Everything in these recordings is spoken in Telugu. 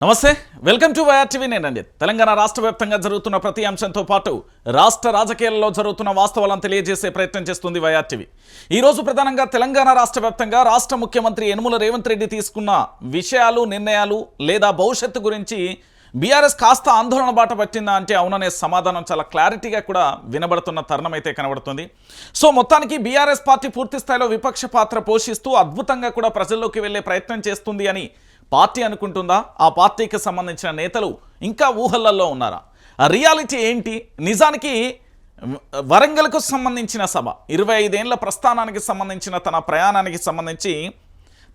నమస్తే వెల్కమ్ టు వైఆర్టీవీ నేనండి నేను తెలంగాణ రాష్ట్ర వ్యాప్తంగా జరుగుతున్న ప్రతి అంశంతో పాటు రాష్ట్ర రాజకీయాల్లో జరుగుతున్న వాస్తవాలను తెలియజేసే ప్రయత్నం చేస్తుంది వైఆర్టీవీ ఈరోజు ఈ రోజు ప్రధానంగా తెలంగాణ రాష్ట్ర వ్యాప్తంగా రాష్ట్ర ముఖ్యమంత్రి యనుమల రేవంత్ రెడ్డి తీసుకున్న విషయాలు నిర్ణయాలు లేదా భవిష్యత్తు గురించి బీఆర్ఎస్ కాస్త ఆందోళన బాట పట్టిందా అంటే అవుననే సమాధానం చాలా క్లారిటీగా కూడా వినబడుతున్న తరుణం అయితే కనబడుతుంది. సో మొత్తానికి బీఆర్ఎస్ పార్టీ పూర్తి స్థాయిలో విపక్ష పాత్ర పోషిస్తూ అద్భుతంగా కూడా ప్రజల్లోకి వెళ్ళే ప్రయత్నం చేస్తుంది అని పార్టీ అనుకుంటుందా? ఆ పార్టీకి సంబంధించిన నేతలు ఇంకా ఊహలల్లో ఉన్నారా? రియాలిటీ ఏంటి? నిజానికి వరంగల్కు సంబంధించిన సభ ఇరవై ఐదేళ్ళ ప్రస్థానానికి సంబంధించిన తన ప్రయాణానికి సంబంధించి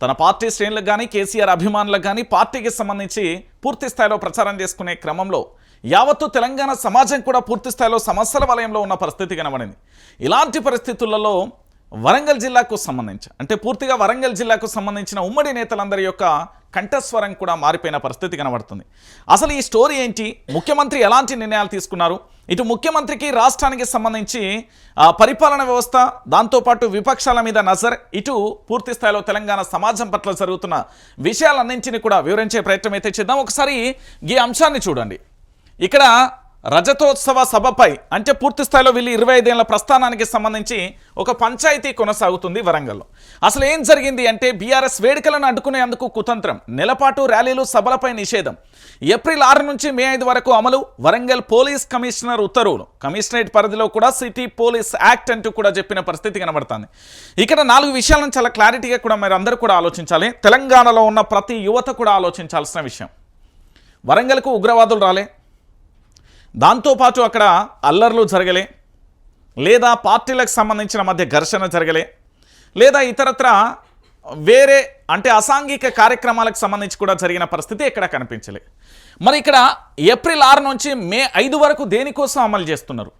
తన పార్టీ శ్రేణులకు కానీ కేసీఆర్ అభిమానులకు కానీ పార్టీకి సంబంధించి పూర్తి స్థాయిలో ప్రచారం చేసుకునే క్రమంలో యావత్తు తెలంగాణ సమాజం కూడా పూర్తి స్థాయిలో సమస్యల వలయంలో ఉన్న పరిస్థితి కనబడింది. ఇలాంటి పరిస్థితులలో వరంగల్ జిల్లాకు సంబంధించి అంటే పూర్తిగా వరంగల్ జిల్లాకు సంబంధించిన ఉమ్మడి నేతలందరి యొక్క కంఠస్వరం కూడా మారిపోయిన పరిస్థితి కనబడుతుంది. అసలు ఈ స్టోరీ ఏంటి? ముఖ్యమంత్రి ఎలాంటి నిర్ణయాలు తీసుకున్నారు? ఇటు ముఖ్యమంత్రికి రాష్ట్రానికి సంబంధించి పరిపాలన వ్యవస్థ దాంతోపాటు విపక్షాల మీద నజర్ ఇటు పూర్తి స్థాయిలో తెలంగాణ సమాజం పట్ల జరుగుతున్న విషయాలన్నింటినీ కూడా వివరించే ప్రయత్నం అయితే చేద్దాం. ఒకసారి ఈ అంశాన్ని చూడండి. ఇక్కడ రజతోత్సవ సభపై అంటే పూర్తి స్థాయిలో వీళ్ళు ఇరవై ఐదేళ్ళ ప్రస్థానానికి సంబంధించి ఒక పంచాయతీ కొనసాగుతుంది వరంగల్లో. అసలు ఏం జరిగింది అంటే బీఆర్ఎస్ వేడుకలను అడ్డుకునేందుకు కుతంత్రం నెలపాటు ర్యాలీలు సభలపై నిషేధం. ఏప్రిల్ ఆరు నుంచి మే ఐదు వరకు అమలు వరంగల్ పోలీస్ కమిషనర్ ఉత్తర్వులు. కమిషనరేట్ పరిధిలో కూడా సిటీ పోలీస్ యాక్ట్ అంటూ కూడా చెప్పిన పరిస్థితి కనబడుతుంది. ఇక్కడ నాలుగు విషయాలను చాలా క్లారిటీగా కూడా మీరు అందరూ కూడా ఆలోచించాలి. తెలంగాణలో ఉన్న ప్రతి యువత కూడా ఆలోచించాల్సిన విషయం. వరంగల్కు ఉగ్రవాదులు రాలే. దాంతోపాటు అక్కడ అల్లర్లు జరగలే లేదా పార్టీలకు సంబంధించిన మధ్య ఘర్షణ జరగలే లేదా ఇతరత్ర వేరే అంటే అసాంఘిక కార్యక్రమాలకు సంబంధించి కూడా జరిగిన పరిస్థితి ఎక్కడ కనిపించలే. మరి ఇక్కడ ఏప్రిల్ ఆరు నుంచి మే ఐదు వరకు దేనికోసం అమలు చేస్తున్నారు?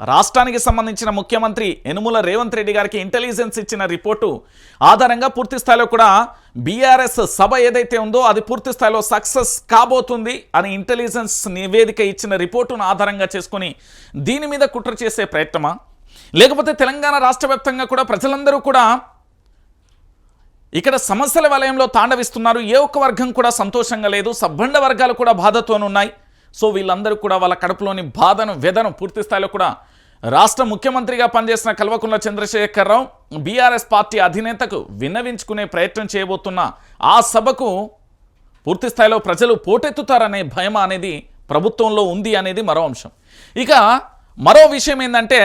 రాష్ట్రానికి సంబంధించిన ముఖ్యమంత్రి యనుమల రేవంత్ రెడ్డి గారికి ఇంటెలిజెన్స్ ఇచ్చిన రిపోర్టు ఆధారంగా పూర్తి స్థాయిలో కూడా బీఆర్ఎస్ సభ ఏదైతే ఉందో అది పూర్తి స్థాయిలో సక్సెస్ కాబోతుంది అని ఇంటెలిజెన్స్ నివేదిక ఇచ్చిన రిపోర్టును ఆధారంగా చేసుకొని దీని మీద కుట్ర చేసే ప్రయత్నమా? లేకపోతే తెలంగాణ రాష్ట్ర కూడా ప్రజలందరూ కూడా ఇక్కడ సమస్యల వలయంలో తాండవిస్తున్నారు. ఏ ఒక్క వర్గం కూడా సంతోషంగా లేదు. సబ్బండ వర్గాలు కూడా బాధతోనున్నాయి. సో వీళ్ళందరూ కూడా వాళ్ళ కడుపులోని బాధను వెదను పూర్తి స్థాయిలో కూడా రాష్ట్ర ముఖ్యమంత్రిగా పనిచేసిన కల్వకుంట్ల చంద్రశేఖరరావు బీఆర్ఎస్ పార్టీ అధినేతకు విన్నవించుకునే ప్రయత్నం చేయబోతున్న ఆ సభకు పూర్తిస్థాయిలో ప్రజలు పోటెత్తుతారనే భయం అనేది ప్రభుత్వంలో ఉంది అనేది మరో అంశం. ఇక మరో విషయం ఏంటంటే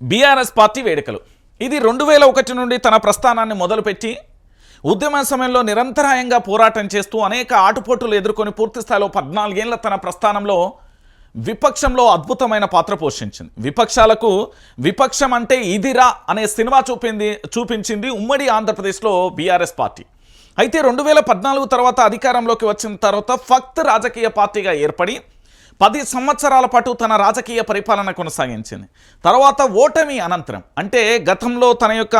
బీఆర్ఎస్ పార్టీ వేడుకలు. ఇది రెండు వేల ఒకటి నుండి తన ప్రస్థానాన్ని మొదలుపెట్టి ఉద్యమ సమయంలో నిరంతరాయంగా పోరాటం చేస్తూ అనేక ఆటుపోటులు ఎదుర్కొని పూర్తిస్థాయిలో పద్నాలుగేళ్ళ తన ప్రస్థానంలో విపక్షంలో అద్భుతమైన పాత్ర పోషించింది. విపక్షాలకు విపక్షం అంటే ఇదిరా అనే సినిమా చూపింది చూపించింది ఉమ్మడి ఆంధ్రప్రదేశ్లో బీఆర్ఎస్ పార్టీ. అయితే రెండు వేల పద్నాలుగు తర్వాత అధికారంలోకి వచ్చిన తర్వాత ఫక్త్ రాజకీయ పార్టీగా ఏర్పడి పది సంవత్సరాల పాటు తన రాజకీయ పరిపాలన కొనసాగించింది. తర్వాత ఓటమి అనంతరం అంటే గతంలో తన యొక్క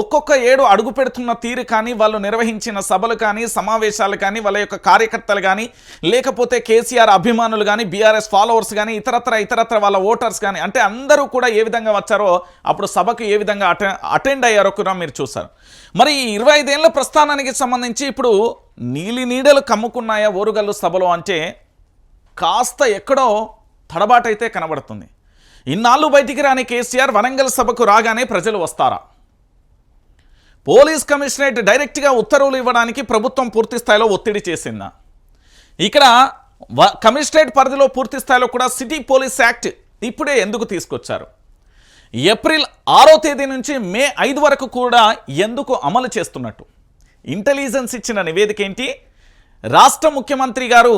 ఒక్కొక్క ఏడు అడుగు పెడుతున్న తీరు కానీ వాళ్ళు నిర్వహించిన సభలు కానీ సమావేశాలు కానీ వాళ్ళ యొక్క కార్యకర్తలు కానీ లేకపోతే కేసీఆర్ అభిమానులు కానీ బీఆర్ఎస్ ఫాలోవర్స్ కానీ ఇతరత్ర ఇతరత్ర వాళ్ళ ఓటర్స్ కానీ అంటే అందరూ కూడా ఏ విధంగా వచ్చారో అప్పుడు సభకు ఏ విధంగా అటెండ్ అయ్యారో కూడా మీరు చూసారు మరి ఈ ఇరవై ఐదేళ్ళ ప్రస్థానానికి సంబంధించి ఇప్పుడు నీలి నీడలు కమ్ముకున్నాయా ఓరుగల్లు సభలో అంటే కాస్త ఎక్కడో తడబాటైతే కనబడుతుంది. ఇన్నాళ్ళు బయటికి రాని కేసీఆర్ వరంగల్ సభకు రాగానే ప్రజలు వస్తారా? పోలీస్ కమిషనరేట్ డైరెక్ట్గా ఉత్తర్వులు ఇవ్వడానికి ప్రభుత్వం పూర్తి స్థాయిలో ఒత్తిడి చేసిందా? ఇక్కడ కమిషనరేట్ పరిధిలో పూర్తి స్థాయిలో కూడా సిటీ పోలీస్ యాక్ట్ ఇప్పుడే ఎందుకు తీసుకొచ్చారు? ఏప్రిల్ ఆరో తేదీ నుంచి మే ఐదు వరకు కూడా ఎందుకు అమలు చేస్తున్నట్టు? ఇంటెలిజెన్స్ ఇచ్చిన నివేదిక ఏంటి? రాష్ట్ర ముఖ్యమంత్రి గారు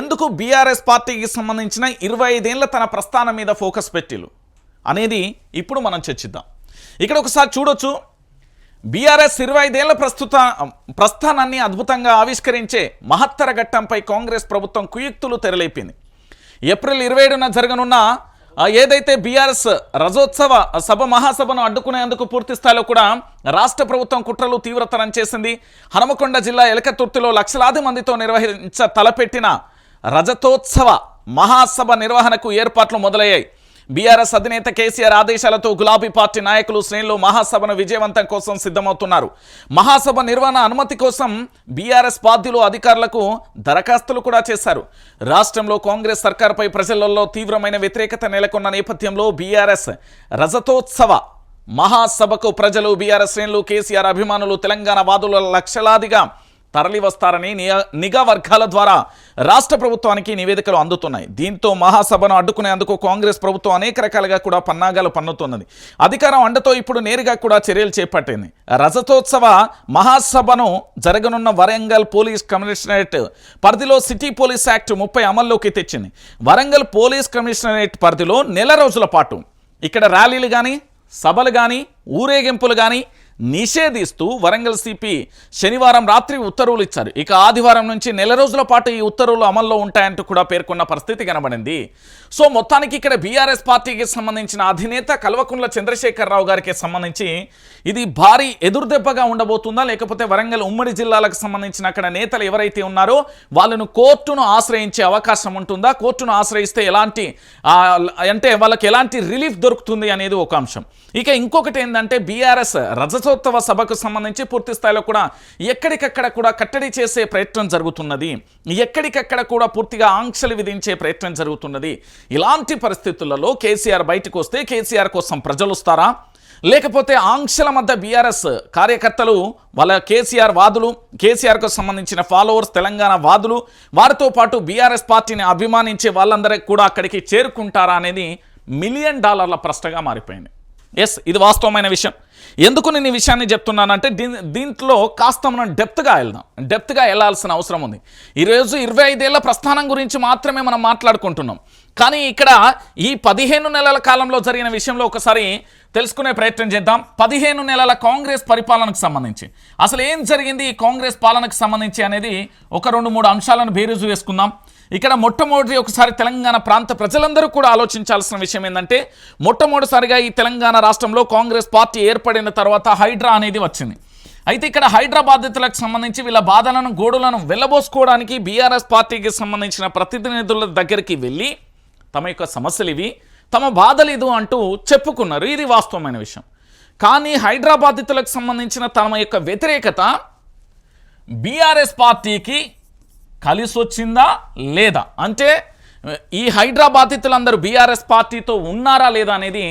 ఎందుకు బీఆర్ఎస్ పార్టీకి సంబంధించిన ఇరవై ఐదేళ్ళ తన ప్రస్థానం మీద ఫోకస్ పెట్టిలు అనేది ఇప్పుడు మనం చర్చిద్దాం. ఇక్కడ ఒకసారి చూడొచ్చు. బీఆర్ఎస్ ఇరవై ఐదేళ్ళ ప్రస్తుత ప్రస్థానాన్ని అద్భుతంగా ఆవిష్కరించే మహత్తర ఘట్టంపై కాంగ్రెస్ ప్రభుత్వం కుయుక్తులు తెరలేపింది. ఏప్రిల్ ఇరవై ఏడున జరగనున్న ఏదైతే బీఆర్ఎస్ రజోత్సవ సభ మహాసభను అడ్డుకునేందుకు పూర్తి స్థాయిలో కూడా రాష్ట్ర ప్రభుత్వం కుట్రలు తీవ్రతరం చేసింది. హనుమకొండ జిల్లా ఎలకతుర్తిలో లక్షలాది మందితో నిర్వహించ తలపెట్టిన రజతోత్సవ మహాసభ నిర్వహణకు ఏర్పాట్లు మొదలయ్యాయి. బీఆర్ఎస్ అధినేత కేసీఆర్ ఆదేశాలతో గులాబీ పార్టీ నాయకులు శ్రేణులు మహాసభను విజయవంతం కోసం సిద్ధమవుతున్నారు. మహాసభ నిర్వహణ అనుమతి కోసం బీఆర్ఎస్ పార్టీలు అధికారులకు దరఖాస్తులు కూడా చేశారు. రాష్ట్రంలో కాంగ్రెస్ సర్కార్పై ప్రజలలో తీవ్రమైన వ్యతిరేకత నెలకొన్న నేపథ్యంలో బీఆర్ఎస్ రజతోత్సవ మహాసభకు ప్రజలు బీఆర్ఎస్ శ్రేణులు కేసీఆర్ అభిమానులు తెలంగాణ వాదుల లక్షలాదిగా తరలివస్తారని నిఘా వర్గాల ద్వారా రాష్ట్ర ప్రభుత్వానికి నివేదికలు అందుతున్నాయి. దీంతో మహాసభను అడ్డుకునేందుకు కాంగ్రెస్ ప్రభుత్వం అనేక రకాలుగా కూడా పన్నాగాలు పన్నుతున్నది. అధికారం అండతో ఇప్పుడు నేరుగా కూడా చర్యలు చేపట్టింది. రజతోత్సవ మహాసభను జరగనున్న వరంగల్ పోలీస్ కమిషనరేట్ పరిధిలో సిటీ పోలీస్ యాక్ట్ ముప్పై అమల్లోకి తెచ్చింది. వరంగల్ పోలీస్ కమిషనరేట్ పరిధిలో నెల రోజుల పాటు. ఇక్కడ ర్యాలీలు కానీ సభలు కానీ ఊరేగింపులు కానీ నిషేధిస్తూ వరంగల్ సిపి శనివారం రాత్రి ఉత్తర్వులు ఇచ్చారు. ఇక ఆదివారం నుంచి నెల రోజుల పాటు ఈ ఉత్తర్వులు అమల్లో ఉంటాయంటూ కూడా పేర్కొన్న పరిస్థితి కనబడింది. సో మొత్తానికి ఇక్కడ బీఆర్ఎస్ పార్టీకి సంబంధించిన అధినేత కల్వకుంట్ల చంద్రశేఖరరావు గారికి సంబంధించి ఇది భారీ ఎదురుదెబ్బగా ఉండబోతుందా? లేకపోతే వరంగల్ ఉమ్మడి జిల్లాలకు సంబంధించిన అక్కడ నేతలు ఎవరైతే ఉన్నారో వాళ్ళను కోర్టును ఆశ్రయించే అవకాశం ఉంటుందా? కోర్టును ఆశ్రయిస్తే ఎలాంటి అంటే వాళ్ళకి ఎలాంటి రిలీఫ్ దొరుకుతుంది అనేది ఒక అంశం. ఇక ఇంకొకటి ఏంటంటే బీఆర్ఎస్ వార్షికోత్సవ సభకు సంబంధించి పూర్తి స్థాయిలో కూడా ఎక్కడికక్కడ కూడా కట్టడి చేసే ప్రయత్నం జరుగుతున్నది. ఎక్కడికక్కడ కూడా పూర్తిగా ఆంక్షలు విధించే ప్రయత్నం జరుగుతున్నది. ఇలాంటి పరిస్థితులలో కేసీఆర్ బయటకు వస్తే కేసీఆర్ కోసం ప్రజలు వస్తారా? లేకపోతే ఆంక్షల మధ్య బీఆర్ఎస్ కార్యకర్తలు వాళ్ళ కేసీఆర్ వాదులు కేసీఆర్కు సంబంధించిన ఫాలోవర్స్ తెలంగాణ వాదులు వారితో పాటు బీఆర్ఎస్ పార్టీని అభిమానించే వాళ్ళందరికీ కూడా అక్కడికి చేరుకుంటారా అనేది మిలియన్ డాలర్ల ప్రశ్నగా మారిపోయింది. ఎస్ ఇది వాస్తవమైన విషయం. ఎందుకు నేను ఈ విషయాన్ని చెప్తున్నానంటే దీ దీంట్లో కాస్త మనం డెప్త్గా వెళ్దాం. డెప్త్గా వెళ్ళాల్సిన అవసరం ఉంది. ఈరోజు ఇరవై ఐదేళ్ళ ప్రస్థానం గురించి మాత్రమే మనం మాట్లాడుకుంటున్నాం. కానీ ఇక్కడ ఈ పదిహేను నెలల కాలంలో జరిగిన విషయంలో ఒకసారి తెలుసుకునే ప్రయత్నం చేద్దాం. పదిహేను నెలల కాంగ్రెస్ పరిపాలనకు సంబంధించి. అసలు ఏం జరిగింది ఈ కాంగ్రెస్ పాలనకు సంబంధించి అనేది ఒక రెండు మూడు అంశాలను బేరుజు వేసుకుందాం. ఇక్కడ మొట్టమొదటి ఒకసారి తెలంగాణ ప్రాంత ప్రజలందరూ కూడా ఆలోచించాల్సిన విషయం ఏంటంటే మొట్టమొదటిసారిగా ఈ తెలంగాణ రాష్ట్రంలో కాంగ్రెస్ పార్టీ ఏర్పడిన తర్వాత హైడ్రా అనేది వచ్చింది. అయితే ఇక్కడ హైదరాబాధితులకు సంబంధించి వీళ్ళ బాధలను గోడులను వెళ్ళబోసుకోవడానికి బీఆర్ఎస్ పార్టీకి సంబంధించిన ప్రతినిధుల దగ్గరికి వెళ్ళి తమ యొక్క సమస్యలు ఇవి తమ బాధలు ఇది అంటూ చెప్పుకున్నారు. ఇది వాస్తవమైన విషయం. కానీ హైడ్రా బాధితులకు సంబంధించిన తమ యొక్క వ్యతిరేకత బీఆర్ఎస్ పార్టీకి కలిసి వచ్చిందా లేదా? అంటే ఈ హైడ్రా బాధితులందరూ బీఆర్ఎస్ పార్టీతో ఉన్నారా లేదా అనేది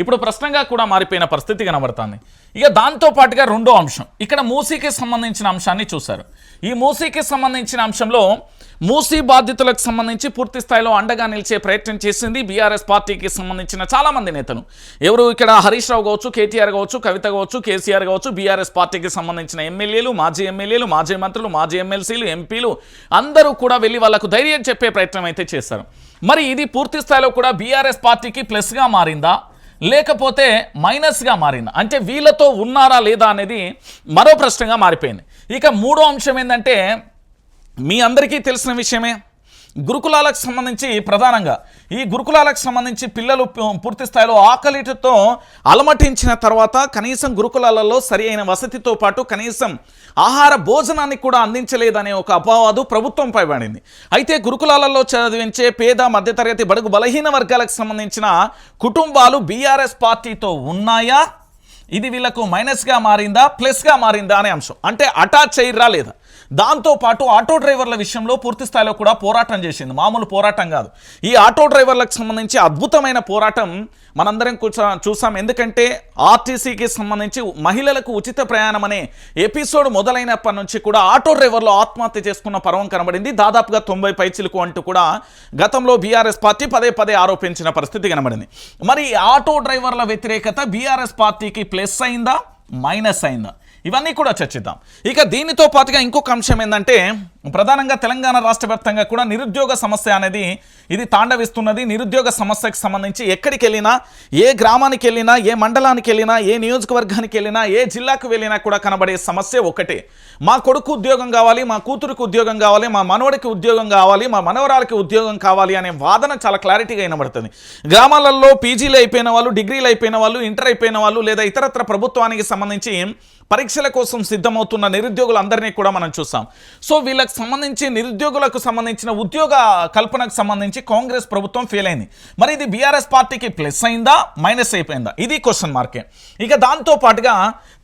ఇప్పుడు ప్రశ్నగా కూడా మారిపోయిన పరిస్థితి కనబడుతుంది. ఇక దాంతో పాటుగా రెండో అంశం. ఇక్కడ మూసీకి సంబంధించిన అంశాన్ని చూశారు. ఈ మూసీకి సంబంధించిన అంశంలో మూసీ బాధితులకు సంబంధించి పూర్తి స్థాయిలో అండగా నిలిచే ప్రయత్నం చేసింది బీఆర్ఎస్ పార్టీకి సంబంధించిన చాలామంది నేతలు. ఎవరు ఇక్కడ హరీష్ రావు కావచ్చు కేటీఆర్ కావచ్చు కవిత కావచ్చు కేసీఆర్ కావచ్చు బీఆర్ఎస్ పార్టీకి సంబంధించిన ఎమ్మెల్యేలు మాజీ ఎమ్మెల్యేలు మాజీ మంత్రులు మాజీ ఎమ్మెల్సీలు ఎంపీలు అందరూ కూడా వెళ్ళి వాళ్ళకు ధైర్యం చెప్పే ప్రయత్నం అయితే చేశారు. మరి ఇది పూర్తి స్థాయిలో కూడా బీఆర్ఎస్ పార్టీకి ప్లస్గా మారిందా? లేకపోతే మైనస్గా మారింది. అంటే వీళ్ళతో ఉన్నారా లేదా అనేది మరో ప్రశ్నగా మారిపోయింది. ఇక మూడో అంశం ఏంటంటే మీ అందరికీ తెలిసిన విషయమే. గురుకులాలకు సంబంధించి ప్రధానంగా ఈ గురుకులాలకు సంబంధించి పిల్లలు పూ- పూర్తి స్థాయిలో ఆకలిటితో అలమటించిన తర్వాత కనీసం గురుకులాలలో సరి అయిన వసతితో పాటు కనీసం ఆహార భోజనాన్ని కూడా అందించలేదనే ఒక అపవాదు ప్రభుత్వంపై పడింది అయితే గురుకులాలలో చదివించే పేద మధ్యతరగతి బడుగు బలహీన వర్గాలకు సంబంధించిన కుటుంబాలు బీఆర్ఎస్ పార్టీతో ఉన్నాయా? ఇది వీళ్ళకు మైనస్గా మారిందా ప్లస్గా మారిందా అనే అంశం. అంటే అటాచ్ చేయరా లేదా? దాంతోపాటు ఆటో డ్రైవర్ల విషయంలో పూర్తి స్థాయిలో కూడా పోరాటం చేసింది. మామూలు పోరాటం కాదు. ఈ ఆటో డ్రైవర్లకు సంబంధించి అద్భుతమైన పోరాటం మనందరం కూర్చో చూసాం. ఎందుకంటే ఆర్టీసీకి సంబంధించి మహిళలకు ఉచిత ప్రయాణం అనే ఎపిసోడ్ మొదలైనప్పటి నుంచి కూడా ఆటో డ్రైవర్లు ఆత్మహత్య చేసుకున్న పర్వం కనబడింది. దాదాపుగా తొంభై పైచిలకు అంటూ కూడా గతంలో బీఆర్ఎస్ పార్టీ పదే పదే ఆరోపించిన పరిస్థితి కనబడింది. మరి ఈ ఆటో డ్రైవర్ల వ్యతిరేకత బీఆర్ఎస్ పార్టీకి ప్లస్ అయిందా? మైనస్ అయిందా? ఇవన్నీ కూడా చర్చిద్దాం. ఇక దీనితో పాటుగా ఇంకొక అంశం ఏంటంటే ప్రధానంగా తెలంగాణ రాష్ట్ర వ్యాప్తంగా కూడా నిరుద్యోగ సమస్య అనేది ఇది తాండవిస్తున్నది. నిరుద్యోగ సమస్యకు సంబంధించి ఎక్కడికి వెళ్ళినా ఏ గ్రామానికి వెళ్ళినా ఏ మండలానికి వెళ్ళినా ఏ నియోజకవర్గానికి వెళ్ళినా ఏ జిల్లాకు వెళ్ళినా కూడా కనబడే సమస్య ఒకటే. మా కొడుకు ఉద్యోగం కావాలి మా కూతురుకు ఉద్యోగం కావాలి మా మనవడికి ఉద్యోగం కావాలి మా మనవరాలకి ఉద్యోగం కావాలి అనే వాదన చాలా క్లారిటీగా వినబడుతుంది. గ్రామాలలో పీజీలు అయిపోయిన వాళ్ళు డిగ్రీలు అయిపోయిన వాళ్ళు ఇంటర్ అయిపోయిన వాళ్ళు లేదా ఇతరత్ర ప్రభుత్వానికి సంబంధించి పరీక్షల కోసం సిద్ధమవుతున్న నిరుద్యోగులందరినీ కూడా మనం చూసాం. సో వీళ్ళకి సంబంధించి నిరుద్యోగులకు సంబంధించిన ఉద్యోగ కల్పనకు సంబంధించి కాంగ్రెస్ ప్రభుత్వం ఫెయిల్ అయింది. మరి ఇది బీఆర్ఎస్ పార్టీకి ప్లస్ అయిందా మైనస్ అయిపోయిందా? ఇది క్వశ్చన్ మార్కే ఇక దాంతో పాటుగా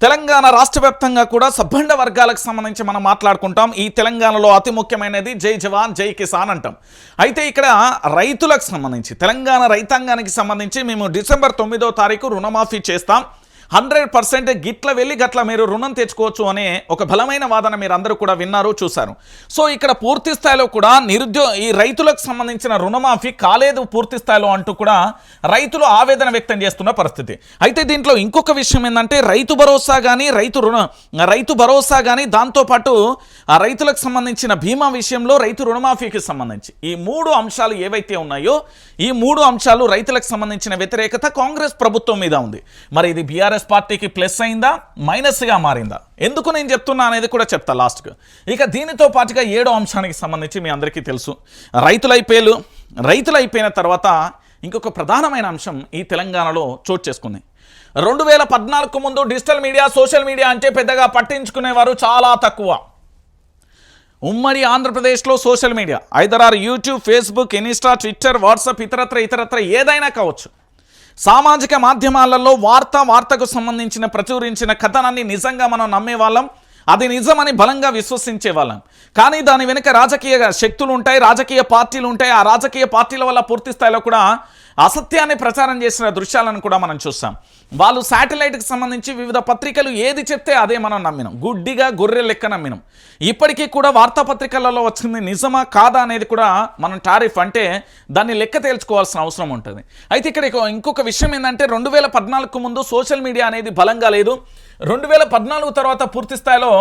తెలంగాణ రాష్ట్ర వ్యాప్తంగా కూడా సబ్బండ వర్గాలకు సంబంధించి మనం మాట్లాడుకుంటాం. ఈ తెలంగాణలో అతి ముఖ్యమైనది జై జవాన్ జై కిసాన్ అంటాం. అయితే ఇక్కడ రైతులకు సంబంధించి తెలంగాణ రైతాంగానికి సంబంధించి మేము డిసెంబర్ తొమ్మిదో తారీఖు రుణమాఫీ చేస్తాం. హండ్రెడ్ పర్సెంట్ గిట్ల వెళ్ళి గట్ల మీరు రుణం తెచ్చుకోవచ్చు అనే ఒక బలమైన వాదన మీరు అందరూ కూడా విన్నారు చూశారు. సో ఇక్కడ పూర్తి స్థాయిలో కూడా నిరుద్యోగ ఈ రైతులకు సంబంధించిన రుణమాఫీ కాలేదు పూర్తి స్థాయిలో అంటూ కూడా రైతులు ఆవేదన వ్యక్తం చేస్తున్న పరిస్థితి. అయితే దీంట్లో ఇంకొక విషయం ఏంటంటే రైతు భరోసా కానీ రైతు రుణ రైతు భరోసా కానీ దాంతోపాటు రైతులకు సంబంధించిన బీమా విషయంలో రైతు రుణమాఫీకి సంబంధించి ఈ మూడు అంశాలు ఏవైతే ఉన్నాయో ఈ మూడు అంశాలు రైతులకు సంబంధించిన వ్యతిరేకత కాంగ్రెస్ ప్రభుత్వం మీద ఉంది. మరి ఇది బీఆర్ఎస్ పార్టీకి ప్లస్ అయిందా? మైనస్గా మారిందా? ఎందుకు నేను చెప్తున్నా అనేది కూడా చెప్తా లాస్ట్కు ఇక దీనితో పాటుగా ఏడో అంశానికి సంబంధించి మీ అందరికీ తెలుసు. రైతుల ఐపీఎల్ రైతులు అయిపోయిన తర్వాత ఇంకొక ప్రధానమైన అంశం ఈ తెలంగాణలో చోటు చేసుకుంది. రెండు వేల పద్నాలుగు ముందు డిజిటల్ మీడియా సోషల్ మీడియా అంటే పెద్దగా పట్టించుకునేవారు చాలా తక్కువ. ఉమ్మడి ఆంధ్రప్రదేశ్లో social media ఐదరారు YouTube Facebook Insta Twitter WhatsApp ఇతరత్ర ఇతరత్ర ఏదైనా కావచ్చు. సామాజిక మాధ్యమాలలో వార్త వార్తకు సంబంధించిన ప్రచురించిన కథనాన్ని నిజంగా మనం నమ్మేవాళ్ళం. అది నిజమని బలంగా విశ్వసించే వాళ్ళం కానీ దాని వెనుక రాజకీయ శక్తులు ఉంటాయి రాజకీయ పార్టీలు ఉంటాయి. ఆ రాజకీయ పార్టీల వల్ల పూర్తి స్థాయిలో కూడా అసత్యాన్ని ప్రచారం చేసిన దృశ్యాలను కూడా మనం చూస్తాం. వాళ్ళు శాటిలైట్కి సంబంధించి వివిధ పత్రికలు ఏది చెప్తే అదే మనం నమ్మినాం. గుడ్డిగా గొర్రె లెక్క నమ్మినాం. ఇప్పటికీ కూడా వార్తాపత్రికలలో వచ్చింది నిజమా కాదా అనేది కూడా మనం టారిఫ్ అంటే దాన్ని లెక్క తేల్చుకోవాల్సిన అవసరం ఉంటుంది. అయితే ఇక్కడ ఇంకొక విషయం ఏంటంటే రెండు వేల పద్నాలుగు ముందు సోషల్ మీడియా అనేది బలంగా లేదు. రెండు వేల పద్నాలుగు తర్వాత పూర్తి స్థాయిలో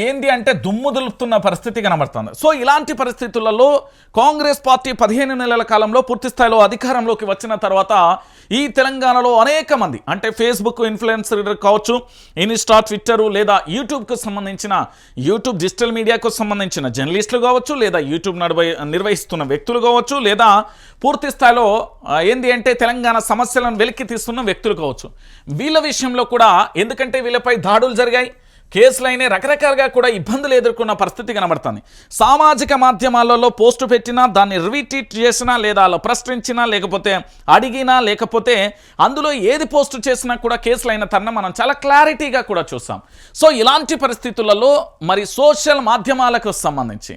ఏంది అంటే దుమ్ముదులుతున్న పరిస్థితి కనబడుతుంది. సో ఇలాంటి పరిస్థితులలో కాంగ్రెస్ పార్టీ పదిహేను నెలల కాలంలో పూర్తి స్థాయిలో అధికారంలోకి వచ్చిన తర్వాత ఈ తెలంగాణలో అనేక మంది అంటే ఫేస్బుక్ ఇన్ఫ్లుయెన్సర్ కావచ్చు ఇన్స్టా ట్విట్టర్ లేదా యూట్యూబ్కు సంబంధించిన యూట్యూబ్ డిజిటల్ మీడియాకు సంబంధించిన జర్నలిస్టులు కావచ్చు లేదా యూట్యూబ్ నడవ నిర్వహిస్తున్న వ్యక్తులు కావచ్చు లేదా పూర్తి స్థాయిలో ఏంది అంటే తెలంగాణ సమస్యలను వెలికి తీస్తున్న వ్యక్తులు కావచ్చు. వీళ్ళ విషయంలో కూడా ఎందుకంటే వీళ్ళపై దాడులు జరిగాయి కేసులైన రకరకాలుగా కూడా ఇబ్బందులు ఎదుర్కొన్న పరిస్థితి కనబడుతుంది. సామాజిక మాధ్యమాలలో పోస్టు పెట్టినా దాన్ని రీట్వీట్ చేసినా లేదా అలా ప్రశ్నించినా లేకపోతే అడిగినా లేకపోతే అందులో ఏది పోస్ట్ చేసినా కూడా కేసులైన తరుణం మనం చాలా క్లారిటీగా కూడా చూస్తాం. సో ఇలాంటి పరిస్థితులలో మరి సోషల్ మాధ్యమాలకు సంబంధించి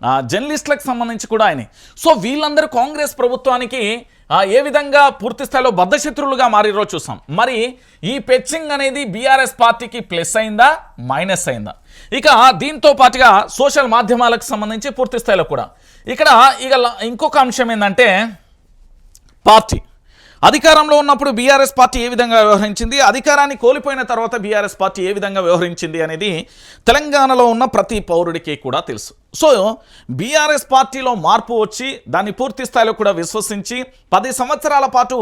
ఆ, జర్నలిస్టులకు సంబంధించి కూడా ఆయన. సో వీళ్ళందరూ కాంగ్రెస్ ప్రభుత్వానికి ఏ విధంగా పూర్తి స్థాయిలో బద్ధశత్రులుగా మారిరో చూసాం. మరి ఈ పెచ్చింగ్ అనేది బీఆర్ఎస్ పార్టీకి ప్లస్ అయిందా మైనస్ అయిందా? ఇక దీంతో పాటుగా సోషల్ మాధ్యమాలకు సంబంధించి పూర్తి స్థాయిలో కూడా. ఇక్కడ ఇక ఇంకొక అంశం ఏంటంటే పార్టీ. అధికారంలో ఉన్నప్పుడు బీఆర్ఎస్ పార్టీ ఏ విధంగా వ్యవహరించింది అధికారాన్ని కోల్పోయిన తర్వాత బీఆర్ఎస్ పార్టీ ఏ విధంగా వ్యవహరించింది అనేది తెలంగాణలో ఉన్న ప్రతి పౌరుడికి కూడా తెలుసు. సో బీఆర్ఎస్ పార్టీలో మార్పు వచ్చి దాన్ని పూర్తి స్థాయిలో కూడా విశ్వసించి పది సంవత్సరాల పాటు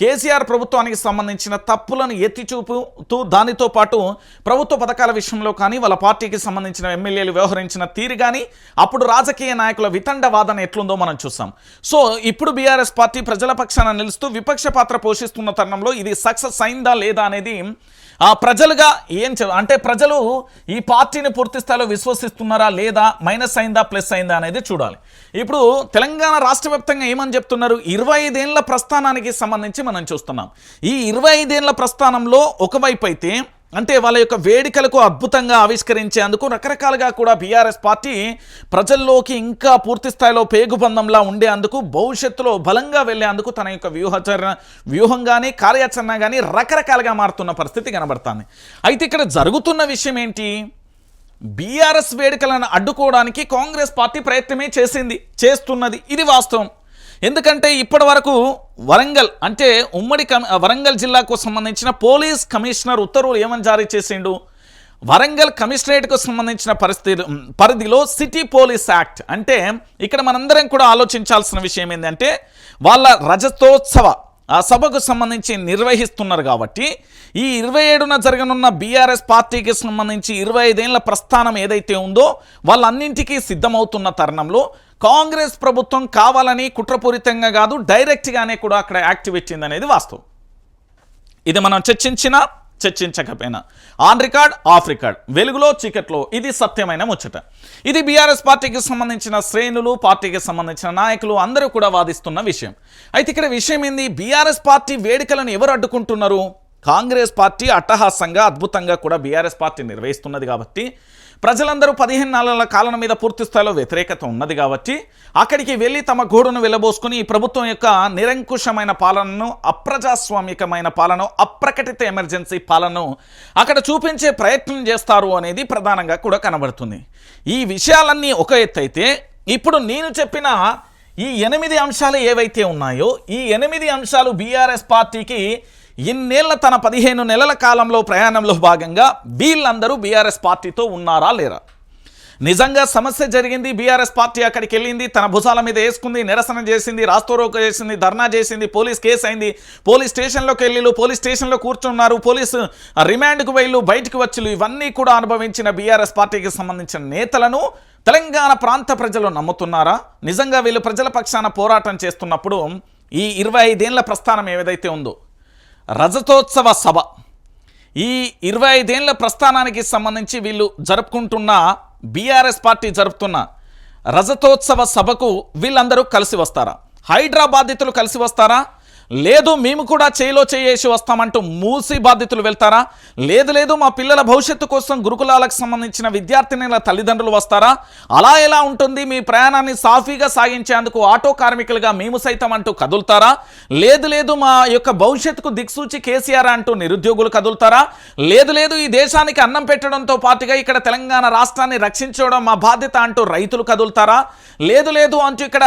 కేసీఆర్ ప్రభుత్వానికి సంబంధించిన తప్పులను ఎత్తిచూపుతూ దానితో పాటు ప్రభుత్వ పథకాల విషయంలో కానీ వాళ్ళ పార్టీకి సంబంధించిన ఎమ్మెల్యేలు వ్యవహరించిన తీరు కానీ అప్పుడు రాజకీయ నాయకుల వితండ వాదన ఎట్లుందో మనం చూసాం. సో ఇప్పుడు బీఆర్ఎస్ పార్టీ ప్రజల పక్షాన నిలుస్తూ విపక్ష పాత్ర పోషిస్తున్న తరుణంలో ఇది సక్సెస్ అయిందా లేదా అనేది ఆ ప్రజలుగా ఏం చె అంటే ప్రజలు ఈ పార్టీని పూర్తి స్థాయిలో విశ్వసిస్తున్నారా లేదా మైనస్ అయిందా ప్లస్ అయిందా అనేది చూడాలి. ఇప్పుడు తెలంగాణ రాష్ట్ర వ్యాప్తంగా ఏమని చెప్తున్నారు? ఇరవై ఐదేళ్ళ ప్రస్థానానికి సంబంధించి మనం చూస్తున్నాం. ఈ ఇరవై ఐదేళ్ళ ప్రస్థానంలో ఒకవైపు అయితే అంటే వాళ్ళ యొక్క వేడుకలకు అద్భుతంగా ఆవిష్కరించేందుకు రకరకాలుగా కూడా బీఆర్ఎస్ పార్టీ ప్రజల్లోకి ఇంకా పూర్తి స్థాయిలో పేగుబంధంలా ఉండేందుకు భవిష్యత్తులో బలంగా వెళ్ళేందుకు తన యొక్క వ్యూహచరణ వ్యూహం కానీ కార్యాచరణ కానీ రకరకాలుగా మారుతున్న పరిస్థితి కనబడుతుంది. అయితే ఇక్కడ జరుగుతున్న విషయం ఏంటి? బీఆర్ఎస్ వేడుకలను అడ్డుకోవడానికి కాంగ్రెస్ పార్టీ ప్రయత్నమే చేసింది చేస్తున్నది. ఇది వాస్తవం. ఎందుకంటే ఇప్పటి వరకు వరంగల్ అంటే ఉమ్మడి కమి వరంగల్ జిల్లాకు సంబంధించిన పోలీస్ కమిషనర్ ఉత్తర్వులు ఏమని జారీ చేసిండు? వరంగల్ కమిషనరేట్కు సంబంధించిన పరిస్థితి పరిధిలో సిటీ పోలీస్ యాక్ట్. అంటే ఇక్కడ మనందరం కూడా ఆలోచించాల్సిన విషయం ఏంటంటే వాళ్ళ రజతోత్సవ ఆ సభకు సంబంధించి నిర్వహిస్తున్నారు కాబట్టి ఈ ఇరవై ఏడున జరగనున్న బీఆర్ఎస్ పార్టీకి సంబంధించి ఇరవై ఐదేళ్ళ ప్రస్థానం ఏదైతే ఉందో వాళ్ళన్నింటికీ సిద్ధమవుతున్న తరుణంలో కాంగ్రెస్ ప్రభుత్వం కావాలని కుట్రపూరితంగా కాదు డైరెక్ట్గానే కూడా అక్కడ యాక్టివ్ ఇచ్చింది అనేది వాస్తవం. ఇది మనం చర్చించిన చర్చించకపోయినా. On record off record. వెలుగులో చీకట్లో. ఇది సత్యమైన ముచ్చట. ఇది బీఆర్ఎస్ పార్టీకి సంబంధించిన శ్రేణులు పార్టీకి సంబంధించిన నాయకులు అందరూ కూడా వాదిస్తున్న విషయం. అయితే ఇక్కడ విషయం ఏంది? బీఆర్ఎస్ పార్టీ వేడుకలను ఎవరు అడ్డుకుంటున్నారు? కాంగ్రెస్ పార్టీ అట్టహాసంగా అద్భుతంగా కూడా బీఆర్ఎస్ పార్టీ నిర్వహిస్తున్నది కాబట్టి ప్రజలందరూ పదిహేను నెలల కాలం మీద పూర్తి స్థాయిలో వ్యతిరేకత ఉన్నది కాబట్టి అక్కడికి వెళ్ళి తమ గోడును వెళ్ళబోసుకుని ఈ ప్రభుత్వం యొక్క నిరంకుశమైన పాలనను అప్రజాస్వామికమైన పాలన అప్రకటిత ఎమర్జెన్సీ పాలనను అక్కడ చూపించే ప్రయత్నం చేస్తారు అనేది ప్రధానంగా కూడా కనబడుతుంది. ఈ విషయాలన్నీ ఒక ఎత్తైతే ఇప్పుడు నేను చెప్పిన ఈ ఎనిమిది అంశాలు ఏవైతే ఉన్నాయో ఈ ఎనిమిది అంశాలు బీఆర్ఎస్ పార్టీకి ఇన్నేళ్ళ తన పదిహేను నెలల కాలంలో ప్రయాణంలో భాగంగా వీళ్ళందరూ బీఆర్ఎస్ పార్టీతో ఉన్నారా లేరా? నిజంగా సమస్య జరిగింది బీఆర్ఎస్ పార్టీ అక్కడికి వెళ్ళింది తన భుజాల మీద వేసుకుంది నిరసన చేసింది రాస్తోరోక చేసింది ధర్నా చేసింది పోలీస్ కేసు అయింది పోలీస్ స్టేషన్లోకి వెళ్ళిళ్ళు పోలీస్ స్టేషన్లో కూర్చున్నారు పోలీసు రిమాండ్కు వెళ్ళు బయటకు వచ్చిళ్ళు ఇవన్నీ కూడా అనుభవించిన బీఆర్ఎస్ పార్టీకి సంబంధించిన నేతలను తెలంగాణ ప్రాంత ప్రజలు నమ్ముతున్నారా? నిజంగా వీళ్ళు ప్రజల పక్షాన పోరాటం చేస్తున్నప్పుడు ఈ ఇరవై ఐదేళ్ళ ప్రస్థానం ఏదైతే ఉందో రజతోత్సవ సభ. ఈ ఇరవై ఐదేళ్ళ ప్రస్థానానికి సంబంధించి వీళ్ళు జరుపుకుంటున్న బీఆర్ఎస్ పార్టీ జరుపుతున్న రజతోత్సవ సభకు వీళ్ళందరూ కలిసి వస్తారా? హైడ్రా బాధితులు కలిసి వస్తారా? లేదు మేము కూడా చేయిలో చేయేసి వస్తామంటూ మూసి బాధితులు వెళ్తారా? లేదు లేదు మా పిల్లల భవిష్యత్తు కోసం గురుకులాలకు సంబంధించిన విద్యార్థినిల తల్లిదండ్రులు వస్తారా? అలా ఎలా ఉంటుంది? మీ ప్రయాణాన్ని సాఫీగా సాగించేందుకు ఆటో కార్మికులుగా మేము సైతం అంటూ కదులుతారా? లేదు లేదు మా యొక్క భవిష్యత్తుకు దిక్సూచి కేసీఆర్ అంటూ నిరుద్యోగులు కదులుతారా? లేదు లేదు ఈ దేశానికి అన్నం పెట్టడంతో పాటుగా ఇక్కడ తెలంగాణ రాష్ట్రాన్ని రక్షించడం మా బాధ్యత అంటూ రైతులు కదులుతారా? లేదు లేదు అంటూ ఇక్కడ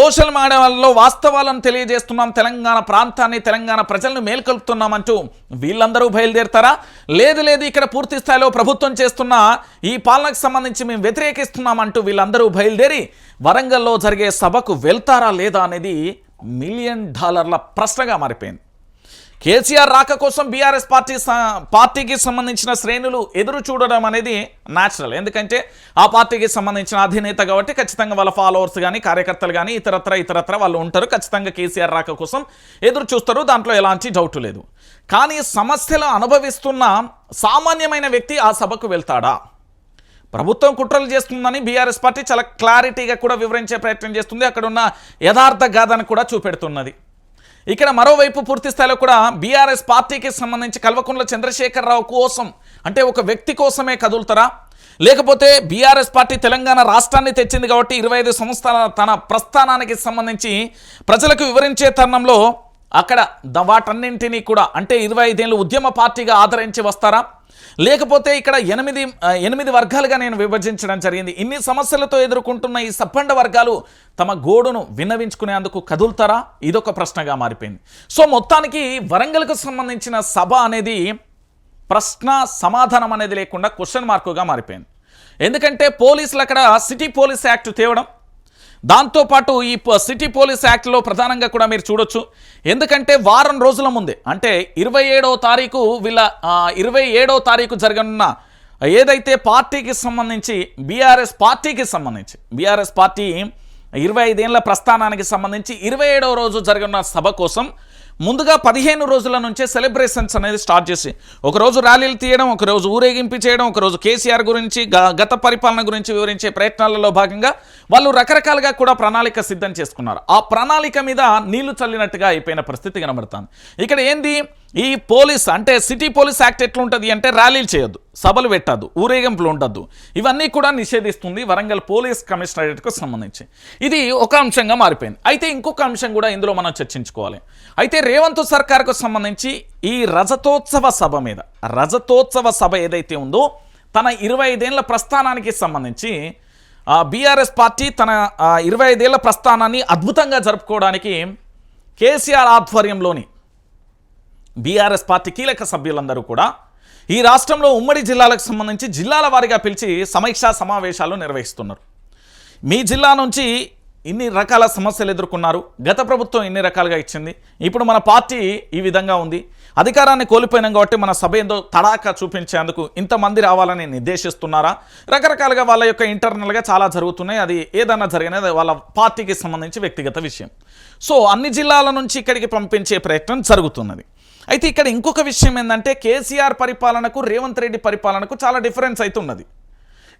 సోషల్ మీడియాలో వాస్తవాలను తెలియజేస్తున్నాం తెలంగాణ తెలంగాణ ప్రాంతాన్ని తెలంగాణ ప్రజలను మేల్కొల్పుతున్నామంటూ వీళ్ళందరూ బయలుదేరుతారా? లేదు లేదు ఇక్కడ పూర్తి స్థాయిలో ప్రభుత్వం చేస్తున్న ఈ పాలనకు సంబంధించి మేము వ్యతిరేకిస్తున్నామంటూ వీళ్ళందరూ బయలుదేరి వరంగల్లో జరిగే సభకు వెళ్తారా లేదా అనేది మిలియన్ డాలర్ల ప్రశ్నగా మారిపోయింది. కేసీఆర్ రాక కోసం బీఆర్ఎస్ పార్టీ పార్టీకి సంబంధించిన శ్రేణులు ఎదురు చూడడం అనేది న్యాచురల్ ఎందుకంటే ఆ పార్టీకి సంబంధించిన అధినేత కాబట్టి ఖచ్చితంగా వాళ్ళ ఫాలోవర్స్ కానీ కార్యకర్తలు కానీ ఇతరత్ర ఇతరత్ర వాళ్ళు ఉంటారు. ఖచ్చితంగా కేసీఆర్ రాక కోసం ఎదురు చూస్తారు. దాంట్లో ఎలాంటి డౌట్ లేదు. కానీ సమస్యలు అనుభవిస్తున్న సామాన్యమైన వ్యక్తి ఆ సభకు వెళ్తాడా? ప్రభుత్వం కుట్రలు చేస్తుందని బీఆర్ఎస్ పార్టీ చాలా క్లారిటీగా కూడా వివరించే ప్రయత్నం చేస్తుంది. అక్కడ ఉన్న యథార్థ గాథను కూడా చూపెడుతున్నది. ఇక్కడ మరోవైపు పూర్తి స్థాయిలో కూడా బీఆర్ఎస్ పార్టీకి సంబంధించి కల్వకుంట్ల చంద్రశేఖరరావు కోసం అంటే ఒక వ్యక్తి కోసమే కదులుతారా? లేకపోతే బీఆర్ఎస్ పార్టీ తెలంగాణ రాష్ట్రాన్ని తెచ్చింది కాబట్టి ఇరవై ఐదు సంవత్సరాల తన ప్రస్థానానికి సంబంధించి ప్రజలకు వివరించే తరుణంలో అక్కడ వాటన్నింటినీ కూడా అంటే ఇరవై ఐదేళ్ళు ఉద్యమ పార్టీగా ఆదరించి వస్తారా? లేకపోతే ఇక్కడ ఎనిమిది ఎనిమిది వర్గాలుగా నేను విభజించడం జరిగింది. ఇన్ని సమస్యలతో ఎదుర్కొంటున్న ఈ సబ్బండ వర్గాలు తమ గోడును విన్నవించుకునేందుకు కదులుతారా? ఇదొక ప్రశ్నగా మారిపోయింది. సో మొత్తానికి వరంగల్కు సంబంధించిన సభ అనేది ప్రశ్న సమాధానం అనేది లేకుండా క్వశ్చన్ మార్కుగా మారిపోయింది. ఎందుకంటే పోలీసులు అక్కడ సిటీ పోలీస్ యాక్ట్ తేవడం దాంతోపాటు ఈ సిటీ పోలీస్ యాక్ట్లో ప్రధానంగా కూడా మీరు చూడొచ్చు. ఎందుకంటే వారం రోజుల ముందే అంటే ఇరవై ఏడవ తారీఖు వీళ్ళ ఇరవై ఏడవ తారీఖు జరగనున్న ఏదైతే పార్టీకి సంబంధించి బీఆర్ఎస్ పార్టీకి సంబంధించి బీఆర్ఎస్ పార్టీ ఇరవై ఐదేళ్ళ ప్రస్థానానికి సంబంధించి ఇరవై ఏడవ రోజు జరగనున్న సభ కోసం ముందుగా పదిహేను రోజుల నుంచే సెలబ్రేషన్స్ అనేది స్టార్ట్ చేసి ఒకరోజు ర్యాలీలు తీయడం ఒకరోజు ఊరేగింపు చేయడం ఒకరోజు కేసీఆర్ గురించి గ- గత పరిపాలన గురించి వివరించే ప్రయత్నాలలో భాగంగా వాళ్ళు రకరకాలుగా కూడా ప్రణాళిక సిద్ధం చేసుకున్నారు. ఆ ప్రణాళిక మీద నీళ్ళు చల్లినట్టుగా అయిపోయిన పరిస్థితి కనబడుతుంది. ఇక్కడ ఏంది? ఈ పోలీస్ అంటే సిటీ పోలీస్ యాక్ట్ ఎట్లుంటుంది అంటే ర్యాలీలు చేయొద్దు సభలు పెట్టద్దు ఊరేగింపులు ఉండద్దు. ఇవన్నీ కూడా నిషేధిస్తుంది వరంగల్ పోలీస్ కమిషనరేట్కు సంబంధించి. ఇది ఒక అంశంగా మారిపోయింది. అయితే ఇంకొక అంశం కూడా ఇందులో మనం చర్చించుకోవాలి. అయితే రేవంత్ సర్కార్కు సంబంధించి ఈ రజతోత్సవ సభ మీద రజతోత్సవ సభ ఏదైతే ఉందో తన ఇరవై ఐదేళ్ళ ప్రస్థానానికి సంబంధించి బీఆర్ఎస్ పార్టీ తన ఇరవై ఐదేళ్ళ ప్రస్థానాన్ని అద్భుతంగా జరుపుకోవడానికి కేసీఆర్ ఆధ్వర్యంలోని బీఆర్ఎస్ పార్టీ కీలక సభ్యులందరూ కూడా ఈ రాష్ట్రంలో ఉమ్మడి జిల్లాలకు సంబంధించి జిల్లాల వారీగా పిలిచి సమీక్షా సమావేశాలు నిర్వహిస్తున్నారు. మీ జిల్లా నుంచి ఇన్ని రకాల సమస్యలు ఎదుర్కొన్నారు. గత ప్రభుత్వం ఇన్ని రకాలుగా ఇచ్చింది. ఇప్పుడు మన పార్టీ ఈ విధంగా ఉంది. అధికారాన్ని కోల్పోయినాం కాబట్టి మన సభ ఏందో తడాకా చూపించేందుకు ఇంతమంది రావాలని నిర్దేశిస్తున్నారా? రకరకాలుగా వాళ్ళ యొక్క ఇంటర్నల్గా చాలా జరుగుతున్నాయి. అది ఏదన్నా జరిగినది వాళ్ళ పార్టీకి సంబంధించి వ్యక్తిగత విషయం. సో అన్ని జిల్లాల నుంచి ఇక్కడికి పంపించే ప్రయత్నం జరుగుతున్నది. అయితే ఇక్కడ ఇంకొక విషయం ఏంటంటే కేసీఆర్ పరిపాలనకు రేవంత్ రెడ్డి పరిపాలనకు చాలా డిఫరెన్స్ అయితే ఉన్నది.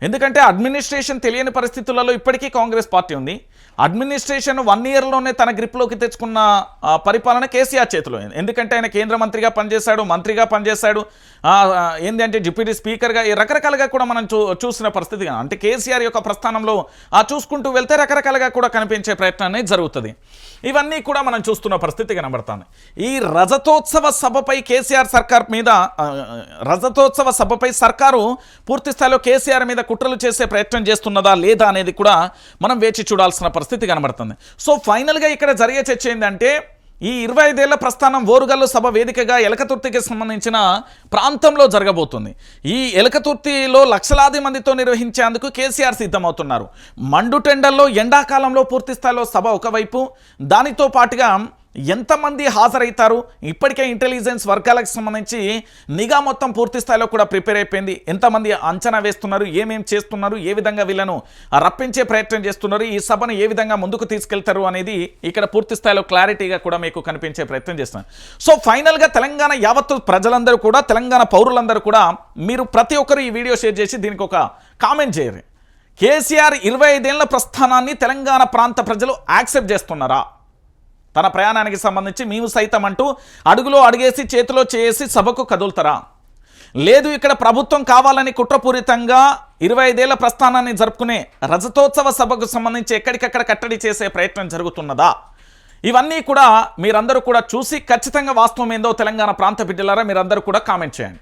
ఎందుకంటే అడ్మినిస్ట్రేషన్ తెలియని పరిస్థితులలో ఇప్పటికీ కాంగ్రెస్ పార్టీ ఉంది. అడ్మినిస్ట్రేషన్ వన్ ఇయర్లోనే తన గ్రిప్లోకి తెచ్చుకున్న పరిపాలన కేసీఆర్ చేతిలో ఎందుకంటే ఆయన కేంద్ర మంత్రిగా పనిచేశాడు మంత్రిగా పనిచేశాడు. ఏంటంటే ఏంది అంటే డిప్యూటీ స్పీకర్గా ఈ రకరకాలుగా కూడా మనం చూ చూసిన పరిస్థితి అంటే కేసీఆర్ యొక్క ప్రస్థానంలో ఆ చూసుకుంటూ వెళ్తే రకరకాలుగా కూడా కనిపించే ప్రయత్నం అనేది జరుగుతుంది. ఇవన్నీ కూడా మనం చూస్తున్న పరిస్థితి కనబడుతుంది. ఈ రజతోత్సవ సభపై కేసీఆర్ సర్కార్ మీద రజతోత్సవ సభపై సర్కారు పూర్తి స్థాయిలో కేసీఆర్ మీద కుట్రలు చేసే ప్రయత్నం చేస్తున్నదా లేదా అనేది కూడా మనం వేచి చూడాల్సిన పరిస్థితి కనబడుతుంది. సో ఫైనల్గా ఇక్కడ జరిగే చర్చ ఏంటంటే ఈ ఇరవై ఐదేళ్ళ ప్రస్థానం ఓరుగల్లు సభ వేదికగా ఎలకతుర్తికి సంబంధించిన ప్రాంతంలో జరగబోతుంది. ఈ ఎలకతుర్తిలో లక్షలాది మందితో నిర్వహించేందుకు కేసీఆర్ సిద్ధమవుతున్నారు. మండుటెండల్లో ఎండాకాలంలో పూర్తి స్థాయిలో సభ ఒకవైపు దానితో పాటుగా ఎంతమంది హాజరవుతారు? ఇప్పటికే ఇంటెలిజెన్స్ వర్గాలకు సంబంధించి నిఘా మొత్తం పూర్తి స్థాయిలో కూడా ప్రిపేర్ అయిపోయింది. ఎంతమంది అంచనా వేస్తున్నారు? ఏమేం చేస్తున్నారు? ఏ విధంగా వీళ్ళను రప్పించే ప్రయత్నం చేస్తున్నారు? ఈ సభను ఏ విధంగా ముందుకు తీసుకెళ్తారు అనేది ఇక్కడ పూర్తి స్థాయిలో క్లారిటీగా కూడా మీకు కనిపించే ప్రయత్నం చేస్తున్నారు సో ఫైనల్గా తెలంగాణ యావత్తు ప్రజలందరూ కూడా తెలంగాణ పౌరులందరూ కూడా మీరు ప్రతి ఒక్కరు ఈ వీడియో షేర్ చేసి దీనికి ఒక కామెంట్ చేయరు కేసీఆర్ ఇరవై ఐదేళ్ళ ప్రస్థానాన్ని తెలంగాణ ప్రాంత ప్రజలు యాక్సెప్ట్ చేస్తున్నారా? తన ప్రయాణానికి సంబంధించి మేము సైతం అంటూ అడుగులో అడిగేసి చేతిలో చేసి సభకు కదులుతారా? లేదు ఇక్కడ ప్రభుత్వం కావాలని కుట్రపూరితంగా ఇరవై ఐదేళ్ళ ప్రస్థానాన్ని జరుపుకునే రజతోత్సవ సభకు సంబంధించి ఎక్కడికక్కడ కట్టడి చేసే ప్రయత్నం జరుగుతున్నదా? ఇవన్నీ కూడా మీరందరూ కూడా చూసి ఖచ్చితంగా వాస్తవం ఏందో తెలంగాణ ప్రాంత బిడ్డలారా మీరందరూ కూడా కామెంట్ చేయండి.